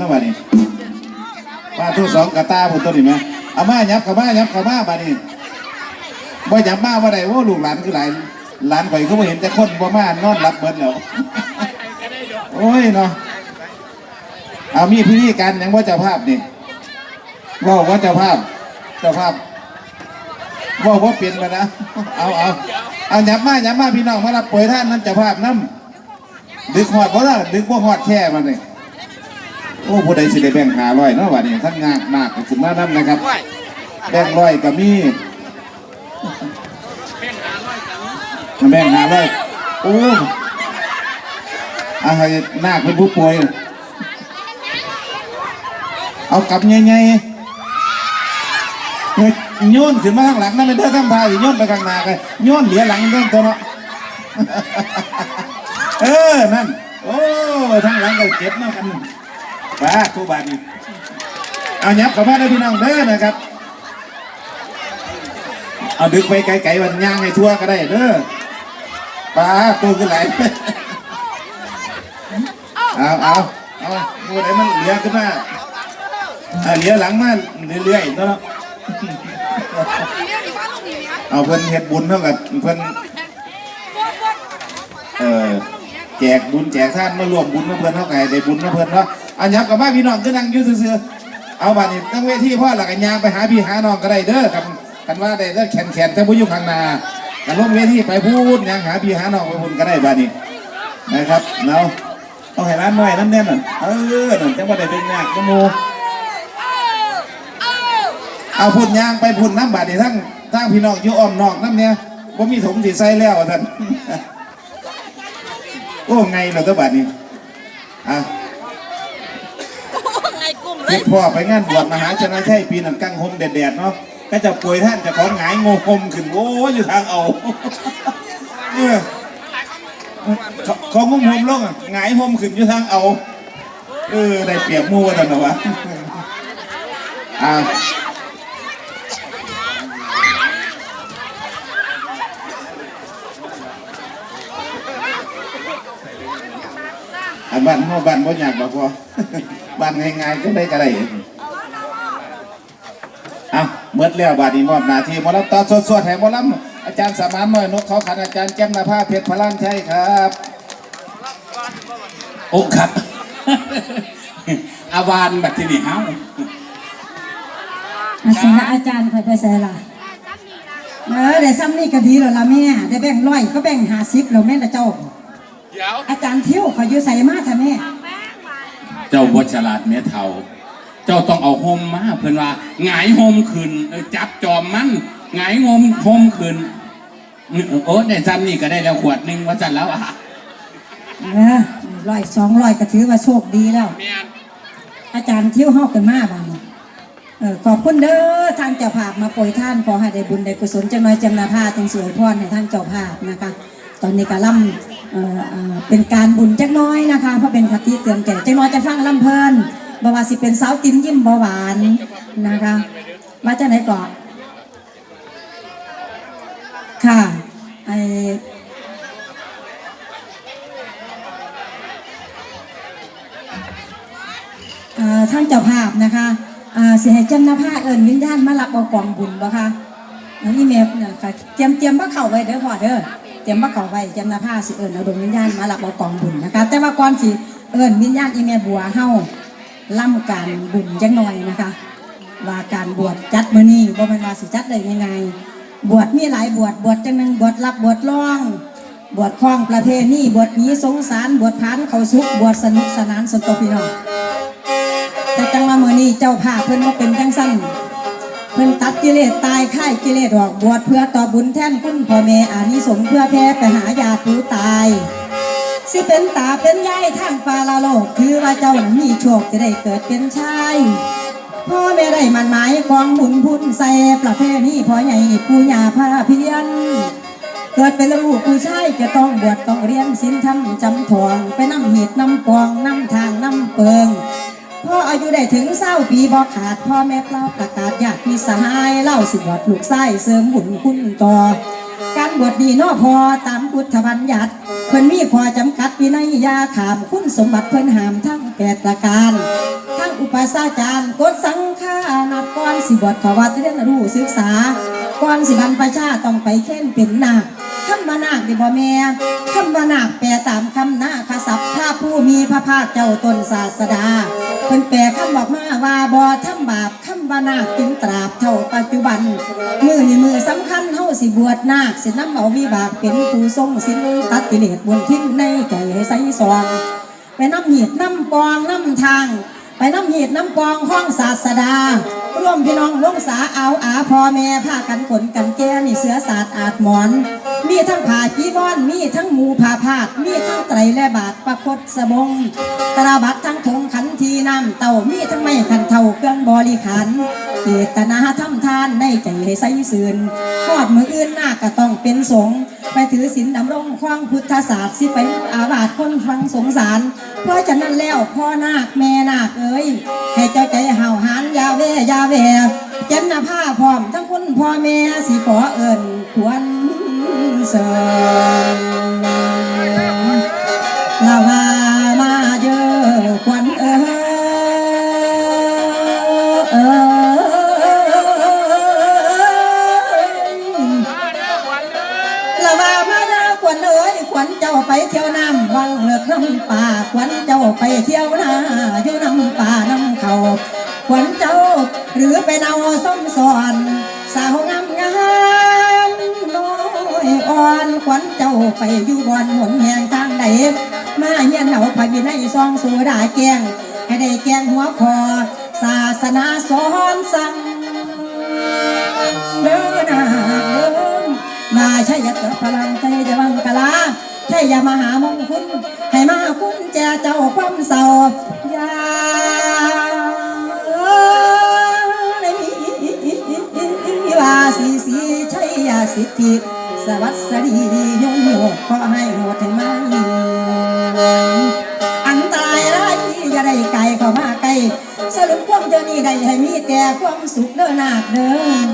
นะบัดนี้ป้าทุกสองกระตาพุ่นตัวนี้ไหมเอามายับเข้ามายับเข้ามาบัดนี้บ่ยับมาบ่ได้โอ้ลูกหลานคือหลายหลานข่อยเขาบ่เห็นแต่คนบ่มานอนหลับเบิดแล้วโอ้ยเนาะเอามีพิธีการหยังว่าเจ้าภาพนี่ว่าว่าเจ้าภาพเจ้าภาพว่าว่าเปลี่ยนมานะเอาเอาเอายับมายับมาพี่น้องมารับป่วยท่านน้ำเจ้าภาพน้ำดึกหอดบ่ล่ะดึกบ่หอดแค่มาเลย โอ้ผู้ใดสิได้แบ่งหาร้อยเนาะวันนี้ท่านงานมากสิมาน้ำนะครับ แบ่งร้อยก็มีแบ่งหาร้อยโอ้อะไรนาคเป็นผู้ป่วย เอากลับใหญ่ๆเฮ้ยโยนขึ้นมาข้างหลังนั่นเป็นเด้อข้างทายโยนไปข้างหน้ากันโยนเหลียหลังเด้อตัวเนาะเออ นั่น โอ้ทางหลังก็เจ็บเนาะกัน ป้าทุบานนี่เอายับเข้ามาได้พี่น้องเด้อนะครับ เอาดึกไปไกลๆวันย่างให้ทั่วก็ได้เด้อป้าตัวขึ้นไหลเอาเอาเอาบูไหนมันเหลียขึ้นมาอ่าเหลียหลังมาเรื่อยๆเนาะเอาเพิ่นเฮ็ดบุญเท่ากับเพิ่นเออแจกบุญแจกท่านมารวมบุญกับเพิ่นเท่าไก่ได้บุญกับเพิ่นเนาะ อันยับกับมาพี่น้องก็นั่งอยู่ซื่อเอาบัดนี้ตั้งเวทีพ่อหลักกันยางไปหาพี่หาน้องก็ได้เด้อกันกันว่าได้เด้อแขนแขนแต่ผู้ยู่งข้างหน้ากันลงเวทีไปพูดยังหาพี่หาน้องไปบุญก็ได้บัดนี้นะครับเนาะต้องให้ร้านน้อยน้ำแน่นน่ะเออนั่นจังว่าได้เป็นยากนโมเอาพุ่นยางไปพุ่นน้ำบาดนี่ทั้งทั้งพี่น้องอยู่อ้อมนอกน้ำเนี่ยว่ามีถมสีใสแล้วท่านโอ้ไงเราตัวบาดนี้อะ งกุ้งเลเฮ็ยดพ่อไปงานบวชมหาชนะชัยปีนั้นกังหมแดดๆเนาะก็จะป่วยท่านจะของหงายงงคมขึ้นโอ้ยอยู่ทางเอาเออขาเขางุ้มหมลงอะหงายหมขึ้นอยู่ทางเอาเออได้เปรียบมู่ว่าท่านนวะอ่า อันบ้านเฮาบ้านบ่ยากดอกพอบ้านง่ายๆก็ได้ก็ได้เอาเมื่อแล้วบาดนี้มอบหน้าที่หมอลำต่อสดๆให้หมอลำอาจารย์สมานน้อยนกเขาขันอาจารย์แก้มนาภาเพชรพลานชัยครับโอ้ครับ อาวานบัดที่นี่เฮาอาสนะอาจารย์คอยไปใส่ละเออเดี๋ยวซ้ำนี่ก็ดีแล้วล่ะแม่ได้แบ่งร้อยก็แบ่งหาสิบแล้วแม่ละเจ้า เดี๋ยวอาจารย์เที่ยวขอยอยู่ใส่มาท่ะแม่ เจ้าบ่ฉลาดแม่เฒ่าเจ้าต้องเอาโฮมมาเพิ่นว่าหงายโฮมขึ้นเออจับจอมมันหงายโฮมโฮมขึ้นโอ้ได้ซ้ำนี่ก็ได้แล้วขวดหนึงว่าจันแล้วอะเออร้อยสองร้อยก็ถือว่าโชคดีแล้วแม่นอาจารย์เที่ยวเฮากันมาบ้านนี้เออขอบคุณเด้อทางเจ้าภาพมาโปรยท่านขอให้ได้บุญได้กุศลจังน้อยจำนาภาจังสวยพรในทางเจ้าภาพนะคะ ตอนนี้ก็ล่ำ เป็นการบุญจักน้อยนะคะเพราะเป็นคติเตือนใจจักน้อยจะฟังล่ำเพลินบว่าสิเป็นสาวติมยิ้มบาหวานนะคะมาจากไหนก่อนค่ะไอท่านเจ้าภาพนะคะอ่าสิให้เจ้าหน้าภาเอิญวิญญาณมารับเอากองบุญบ่คะนี่แม่เนี่ยค่ะเตรียมเตรียมบ่เข้าไว้เด้อพ่อเด้อ เตรียมบ่เข้าไว้เจ้าหน้าสิเอิญเอาดวงวิญญาณมารับเอากองบุญนะคะ แต่ว่าก่อนสิเอิญวิญญาณอีแม่บัวเฮาล่ำการบุญจังหน่อยนะคะ ว่าการบวชจัดมื้อนี้บ่แม่นว่าสิจัดได้ง่ายๆบวชมีหลายบวชบวชจังหนึงบวชรับบวชร้อง บวชคล้องประเพณีบวชนี้สงสารบวชพานเขาสุขบวชสนุกสนานสนตพี่น้องแต่จังว่ามือนี้เจ้าภาพเพิ่นว่าเป็นจังสั้น เพิ่นตัดกิเลสตายค่ายกิเลสออกบวชเพื่อต่อบุญแท่นคุณพ่อแม่อานิสงส์เพื่อแพ้ไปหาญาติผู้ตาย สิเป็นตาเป็นยายทางปาลาโลก คือว่าเจ้านั้นมีโชคจะได้เกิดเป็นชายพ่อแม่ได้มันหมายกองบุญพุ่นใส่ประเพณีพ่อใหญ่ปู่ย่าพาเพียนเกิดเป็นลูกผู้ชายจะต้องบวชต้องเรียนศีลธรรมจำทอง ไปนำเหตุนำกองนำทางนำเปิง พ่ออายุได้ถึงเศร้าปีบอขาด พ่อแม่เปล่าประกาศญาติพี่สหายเล่าสิบวชลูกไส้เสริมบุญคุณต่อการบวชดีนอพอตามพุทธบัญญัติเพิ่นมีข้อจำกัดวินัยยาขามคุณสมบัติเพิ่นหามทั้งแปดประการ ทั้งอุปสาจารย์กฎสังฆานับก่อนสิบวชขอวัดเรียนรู้ศึกษาก่อนสิบรรพชาต้องไปเค้นเป็นนาค คำว่านาคดิบ่แม่คำว่านาคแปลตามคำนาคศัพท์ถ้าผู้มีพระภาคเจ้าตนศาสดาเพิ่นแปลคำบอกมาว่าบ่ทำบาปคำว่านาคจึงตราบเท่าปัจจุบัน มือนี่มือสำคัญเฮาสิบวชนาคสินำเอาวิบากเป็นผู้ทรงสินตัดกิเลสบนทิ้งในใจให้ใสสว่างไปน้ำหีดน้ำปองน้ำทาง ไปน้ำหีดน้ำปองห้องศาสดา ร่วมพี่น้องลงสาเอาอาพ่อแม่ผ้ากันขนกันแก่นี่เสือศาสตร์อาจหมอน มีทั้งผ่าจีวรมีทั้งหมูผ่าพาด มีทั้งไตรและบาทประคตสบง ตราบัตรทั้งถงขันทีน้ำเต่ามีทั้งไม้ขันเท่าเครื่องบริขารเจตนาทำทานในใจให้ใสซื่นทอดมืออื่นหน้าก็ต้องเป็นสงไปถือศีลดำรงคว้างพุทธศาสตร์สิไปอาบาทคนฟังสงสาร เพราะฉะนั้นแล้วพ่อนาคแม่นาคเอ้ยให้เจ้าใจเห่าหานยาเวยาเวเจนนาผ้าพร้อมทั้งคุณพ่อแม่สิขอเอิญควร สริมลาวามาเยอะควันเออเออลาวามาเยอะควันเอ้ยควันเจ้าไปเที่ยวน้ำวังเลิกน้ำป่าควันเจ้าไปเที่ยวนาอยู่น้ำป่าน้ำเขาควันเจ้าหรือไปเอาส้มสอนสาวง อ่อนควันเจ้าไปอยู่บอนหนแห่งทางใดมาเฮียนเอาพระวินัยซองสูด้แกงให้ได้แกงหัวคอ ศาสนาสอนสั่งเดินหน้าเดินมาใช่ยะเกิดพลังใจจะบังกลาใช่ยามหามงคุณให้มาคุณแจเจ้าความเศร้ายาในว่าสีสีใช่ยาสิทธิ สวัสดีโยมโยกขอให้หมดให้มาอันตรายร้ายที่อย่าได้ไกลเข้ามาใกลสรุปความเจอนี่ได้ให้มีแต่ความสุขเด้อนาคเด้อ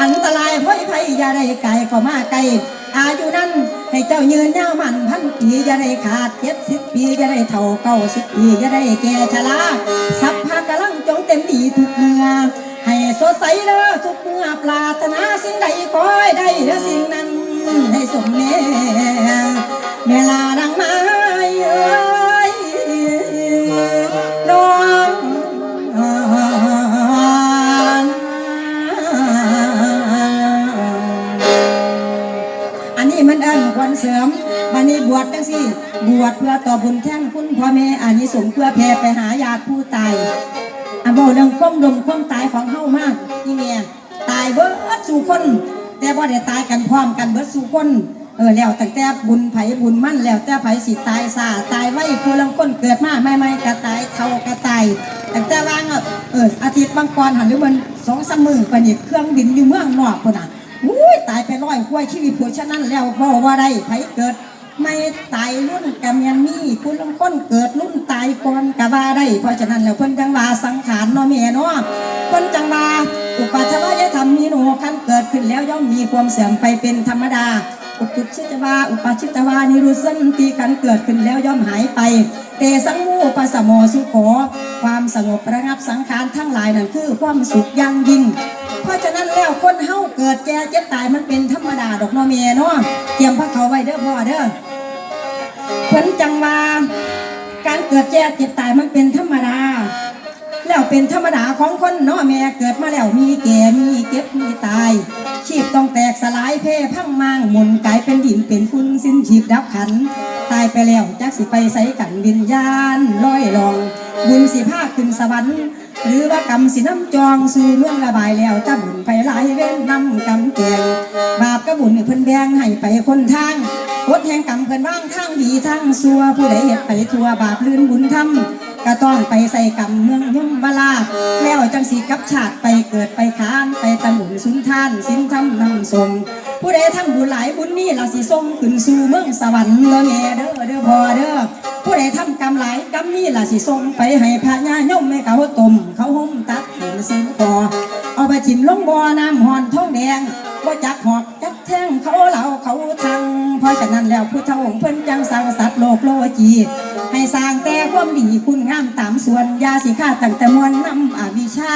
อันตรายพ้อยภัยอย่าได้ไกลเข้ามาใกลอายุนั้นให้เจ้ายืนยาวมันพันปีอย่าได้ขาดเจ็ดสิบปีอย่าได้เท่าเก้าสิบปีอย่าได้แก่ชราสัพพะกำลังจงเต็มดีทุกเมื่อให้สดใสเด้อทุกเมื่อปรารถนาสิ่งใดขอให้ได้เด้อสิ่งนั้น ให้สมแน่เวลาดังไม้เอ้ยน้องอันนี้มันเอิ้นควันเสริมบันนี้บวชจังสิบวชเพื่อต่อบุญแท่นคุณพ่อแม่อานิสงส์เพื่อแผ่ไปหาญาติผู้ตายอะบอกเรื่องความลมความตายของเฮามากนี่เมียตายเบิดสู่คน แต่บ่ได้ตายกันพร้อมกันเบิดสู่คนเออแล้วตั้งแต่บุญไผบุญมั่นแล้วแต่ไผสิตายซาตายไว้ผู้ลังคนเกิดมาใหม่ๆก็ตายเท่ากระตายตั้งแต่ว่างเอออาทิตย์บางกรหันหรือมันสองสามมือไปนี่เครื่องบินอยู่เมืองนอกคนน่ะอุ้ยตายไปร้อยกว่าชีวิตผัวฉะนั้นแล้วบ่ว่าได้ไผเกิด ไม่ตายรุ่นกำยังมีผู้ลงคนเกิดรุ่นตายก่อนกะว่าได้เพราะฉะนั้นแล้วเพิ่นจังว่าสังขารเนาะแม่เนาะเพิ่นจังว่าอุปัชฌายธรรมมีหนูขั้นเกิดขึ้นแล้วย่อมมีความเสื่อมไปเป็นธรรมดา อุปชิตวาอุปชิตวานิรุสันติกันเกิดขึ้นแล้วย่อมหายไป เตสังมูปัสสโมสุโขความสงบระงับสังขารทั้งหลายนั่นคือความสุขอย่งยิ่ง เพราะฉะนั้นแล้วคนเฮาเกิดแก่เจ็บตายมันเป็นธรรมดาดอกนาะแม่เนาะเตรียมพระเขาไว้เด้อพ่อเด้อเพิ่นจังว่าการเกิดแก่เจ็บตายมันเป็นธรรมดาแล้วเป็นธรรมดาของคนเนาะแม่เกิดมาแล้วมีแก่มีเก็บมีตาย ชี กสลายเพพังมางหมุนกลายเป็นดินเป็นฟุ้นสิ้นชีพดับขัน ตายไปแล้วจักสิไปใส่กันวิญญาณลอยลองบุญสิภาคขึ้นสวรรค์ หรือว่ากรรมสิน้ำจองสู่เมืองระบายแล้วจะบุญไปหลายเว้นนำกรรมเกงบาปกับบุญเพิ่นแบงให้ไปคนทาง กฎแห่งกรรมเพิ่นว่างทางดีทางซัวผู้ใดเฮ็ดไปทั่วบาปลื่นบุญทำก็ต้องไปใส่กรรมเมืองยมบาลาแล้วจังสีกับชาติไปเกิดไปขานไปตะหมุนสุนท่านสิ้นทำนำทรงผู้ใดทำบุญหลายบุญนี่เราสิส่งขึ้นสู่เมืองสวรรค์เด้อแม่เด้อเด้อพ่อเด้อผู้ใดทำกรรมหลายกรรมนี้ล่ะสิส่งไปให้พระญาโยมให้เขาต้มเขาห่มตัดถิ่นสินคอเอาไปถิ่มลงบ่อน้ำหอนทองแดง บ่จักหอกจักแท่งเขาเหล่าเขาทังเพราะฉะนั้นแล้วผู้เฒ่าองค์เพิ่นจังสร้างสัตว์โลกโลจี ให้สร้างแต่ความดีคุณงามตามส่วนยาสิฆ่าตั้งแต่มวลนำอวิชชา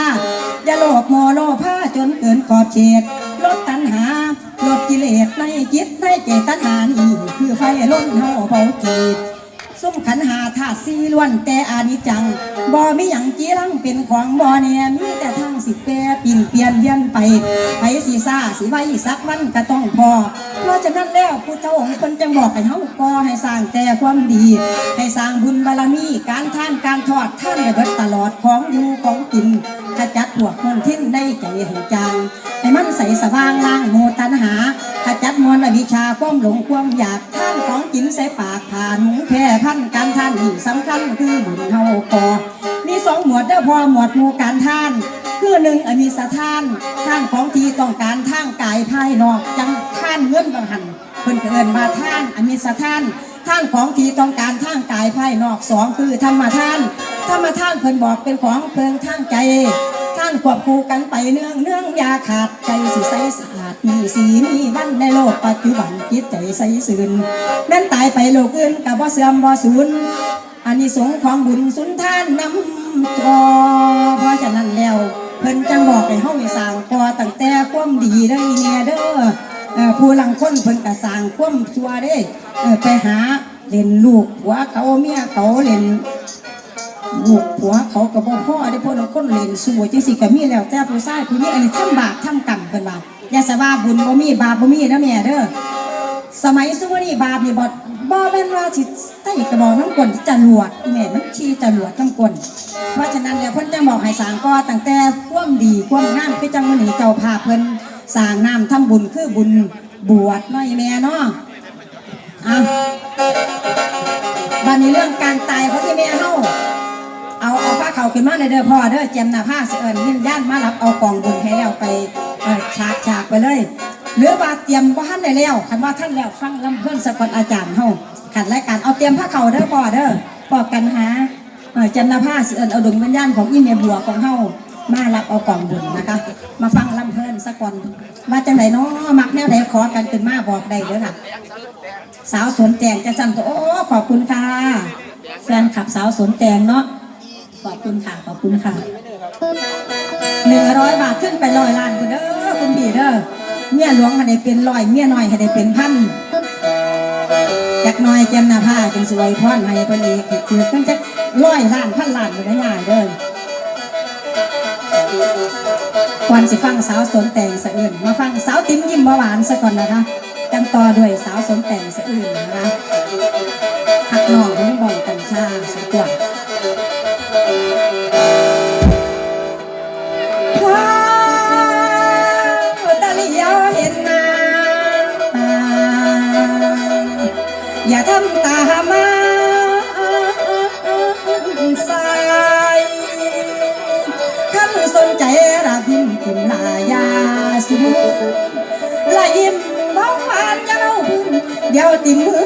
อย่าโลภโมโลภาจนเกินขอบเขตลดตัณหาลดกิเลสในจิตในเจตนานี่คือไฟล้นเฮาเผาจิต สุ่มขันหาธาตุสีล้วนแต่อานิจังบ่มีหยังจีรังเป็นของบ่แน่มีแต่ทางสิแปรปิ่นเปลี่ยนเวียนไปไปสีซาสิไว้สักวันก็ต้องพอ เพราะฉะนั้นแล้วผู้เจ้าองค์เพิ่นจังบอกให้เฮาก็ให้สร้างแต่ความดี ให้สร้างบุญบารมีการท่านการทอดท่านได้เบิดตลอดของอยู่ของกิน ขจัดพวกมลทินในใจให้จางให้มันใสสว่างล้างโมตันหาขจัดมวลอวิชชาความหลงความอยากท่านของกินใส่ปากผ่านหูแพร่พันการท่านนี่สำคัญคือบุญเฮาปอมีสองหมวดเด้อพอหมวดหมู่การท่านคือหนึ่งอมิสท่านท่านของที่ต้องการทางกายภายนอกจังท่านเงินบางหัน พิ่นเอินมาท่านอมิสทานท่านของทีต้องการท่างกายภายนอกสองคือธรรมท่านธรรมท่านเพิ่นบอกเป็นของเพิงท่างใจท่านควบคู่กันไปเนื่องเนื่องยาขาดใจสิใสสะอาดมีสีมีวันในโลกปัจจุบันจิตใจใสสื่นแม้นตายไปโลกอื่นกับบ่เสื่อมบ่สูญอันนี้สงของบุญสุนท่านนำกอเพราะฉะนั้นแล้วเพิ่นจังบอกให้เฮาให้สร้างกอตั้งแต่ความดีเด้ออีแน่เด้อ ผู้ลังคนเพิ่นก็สางความชั่วเด้ไปหาเล่นลูกผัวเขาเมียเขาเล่นลูกผัวเขากับบ่พ่อได้พ่อเราคนเล่นสู้จังสิก็มีแล้วแต่ผู้ชายผู้นี้อันนี้ทำบาปทำกรรมเพิ่นว่าอย่าสว่าบุญบ่มีบาปบ่มีนะแม่เด้อสมัยซุมื้นี้บาปนี่บ่บ่แม่นว่าสิใต้กระบอกน้ำกลนจรวดแม่มันขี่จรวดน้ำกลนเพราะฉะนั้นแล้วเพิ่นจังบอกให้สางก่อตั้งแต่ความดีความงามคือจังมื้อนี้เจ้าภาพเพิ่น สร้างน้ำทำบุญคือบุญบวชนาะอีแม่เนาะอะบัดนี้เรื่องการตายเของอีแม่เฮาเอาเอาผ้าเขาวขึ้นมาเลยเด้อพ่อเด้อเจมหน้าผ้าเสเอิญยินย่านมารับเอากล่องบุญให้แล้วไปฉากฉากไปเลยหรือว่าเตรียมว่าท่านได้แล้วคันว่าท่านแล้วฟังลำเพื่อนสะกดอาจารย์เฮาขันรายการเอาเตรียมผ้าเขาวเด้อพ่อเด้อปอกกันหาเจมหน้าผ้าเสเอิญเอาดวงวิญญาณของอีเมบัวของเฮา มารับเอากล่องบุญนะคะ มาฟังลำเพื่อนสะกดว่าจังไหนเนาะมักแนวไหนขอกันขึ้นมาบอกได้เด้อค่ะ สาวสวนแตงจะสั่นตัวโอ้ขอบคุณค่ะแฟนขับสาวสวนแตงเนาะขอบคุณค่ะขอบคุณค่ะหนึ่งร้อยบาทขึ้นไปร้อยล้านคุณเด้อคุณพี่เด้อเมียหลวงให้ได้เป็นร้อยเมียน้อยให้ได้เป็นพันจากน้อยแกมหน้าผ้าจังสวยพ่อนให้เพิ่นเอกคือตั้งจะร้อยล้านพันล้านอยู่ได้ง่ายเด้อ ก่อนสิฟังสาวสนแต่งสะอื่น มาฟังสาวติ้มยิ้มหวานซะก่อนนะคะจังต่อด้วยสาวสนแต่งสะอื่นนะคะหักน้องทั้งบ่อก พุ่นเ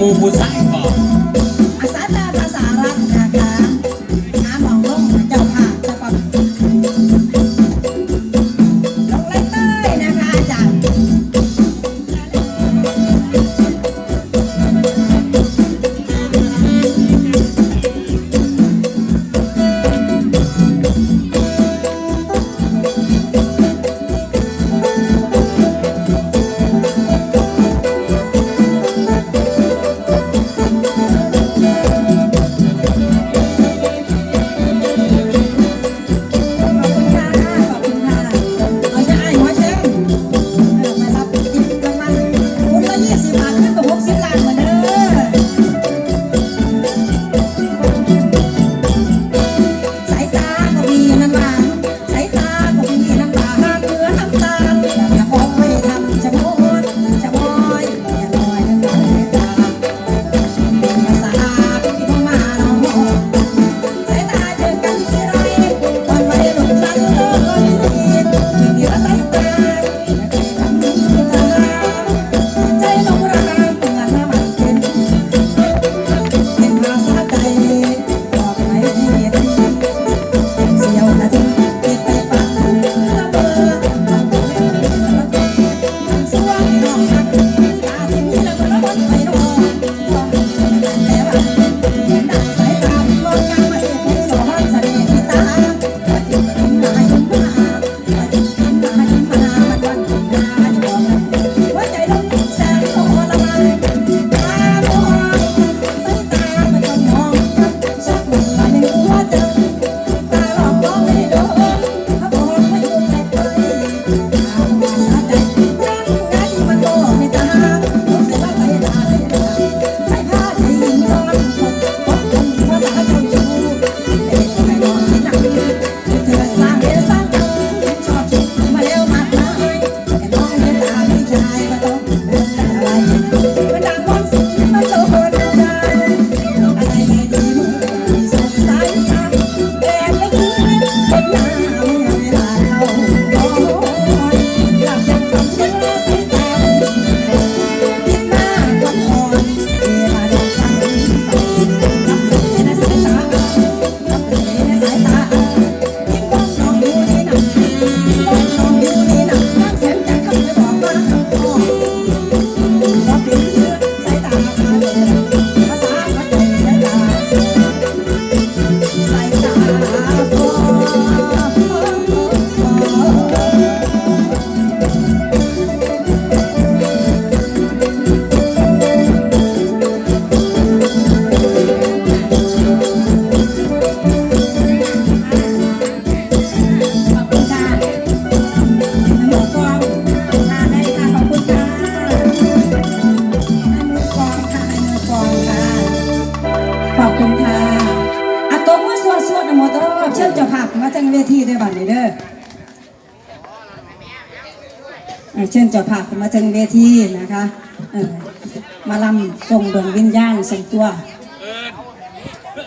อบสู่ มาลำส่งดวงวิญญาณส่งตัว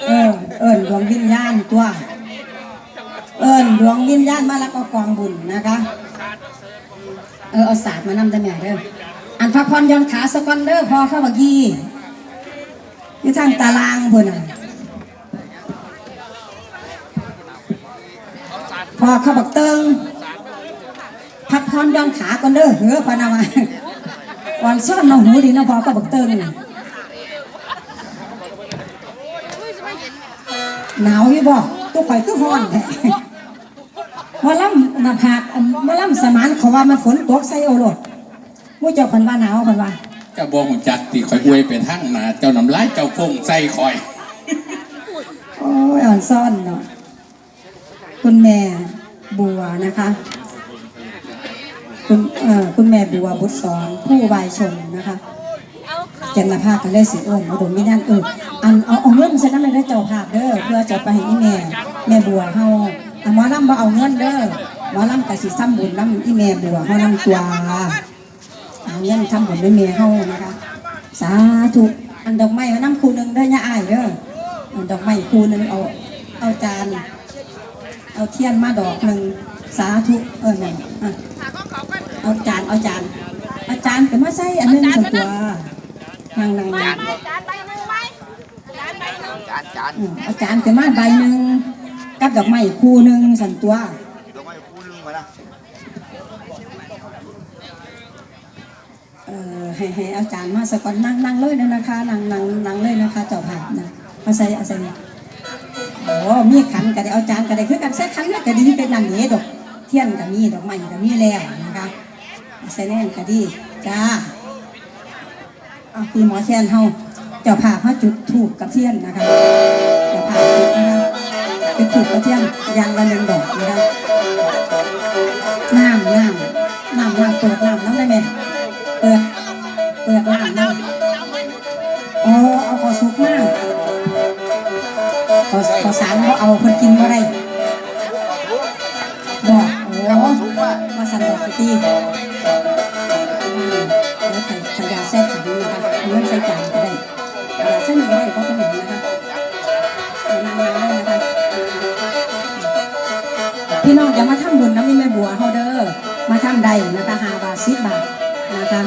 เออ เอิญดวงวิญญาณตัว เอิญดวงวิญญาณมารับเอากองบุญนะคะ เออเอาศาสตร์มานำได้ไหมเด้ออันพักผ่อนหย้อนขาสกอนเด้อพอเข้าบักยี่อยู่ทางตารางพุ่นน่ะพอเข้าบักเติงพักผ่อนหย้อนขาก่อนเด้อเหือพานามา อ่อนซ่อนน้องหูดีนะพอเข้าบักเติงน่ะหนาวอยู่บ่ตัวข่อยคือฮ้อนแท้หมอลำหน้าผากอันหมอลำสมานเขาว่ามันฝนตกใส่โอรสมู่เจ้าพันว่าหนาวพันว่าเจ้าบองจักตีคอยอวยไปทั้งหนาเจ้าน้ำลายเจ้าฟงใส่คอยโอ้ยอ่อนซ่อนเนาะคุณแม่บัวนะคะ คุณคุณแม่บัวบุตรสอนผู้วายชนนะคะจันทภาคกันเลยสิเอิญเอาดมไม่นั่นเอออันเอาเอาเงินใส่นั่นเลยได้เจ้าภาพเด้อเพื่อจะไปให้อีแม่แม่บัวเฮาอันหมอลำบ่เอาเงินเด้อหมอลำกะสิซ้ำบุญน้ำอีแม่บัวเฮานำตัวเอาเงินทำบุญด้วยเมียเฮานะคะสาธุอันดอกไม้มานั่งคูหนึงได้ยาอายเด้ออันดอกไม้คูหนึงเอาเอาจาน เอาเทียนมาดอกหนึ่งสาธุเออนั่นอะเอาจานเอาจานเอาจานก็มาใส่อันหนึงสักตัวนั่งนั่งนั่งจานใบหนึ่งไหมจานใบหนึ่งจานจานอืมเอาจารย์ขึ้นมาใบหนึ่งกับดอกไม้คู่หนึ่งสันตัวดอกไม้คู่หนึงมาละเอ่อให้ให้อาจารย์มาสกอนนั่งนั่งเลยเด้อนะคะนั่งนั่งนั่งเลยนะคะเจ้าภาพนะมาใส่เอาใส่ โอ้มีขันก็ได้เอาจารย์ก็ได้คือกันใส่ขันก็ดีเป็นนั่นนี่ดอกเทียนก็มีดอกไม้ก็มีแล้วนะคะใส่แน่นก็ดีจ้าเอาพี่หมอแคนเฮาเจ้าภาพเฮาจุดถูกกับเทียนนะคะเจ้าภาพจุดนะคะจุดถูกกับเทียนยางละหนึ่งดอกนะคะน้ำน้ำน้ำน้ำเปิดน้ำน้ำได้ไหมเปิดเปิดน้ำน้ำ ขอขอสารเอาเพิ่นกินบ่ได้บอกโอ้มาสั่นดอกไปตีแล้วใส่ใส่ยาแทรกขันนะคะเอาเงินใส่จานก็ได้ยาเส้นก็ได้เพราะเป็นอย่างนะคะเอานนะคะพี่น้องอย่ามาทำบุญน้ำมีแม่บัวเฮาเด้อมาทำใดนะคะหาบาทสิบบาทนะคะ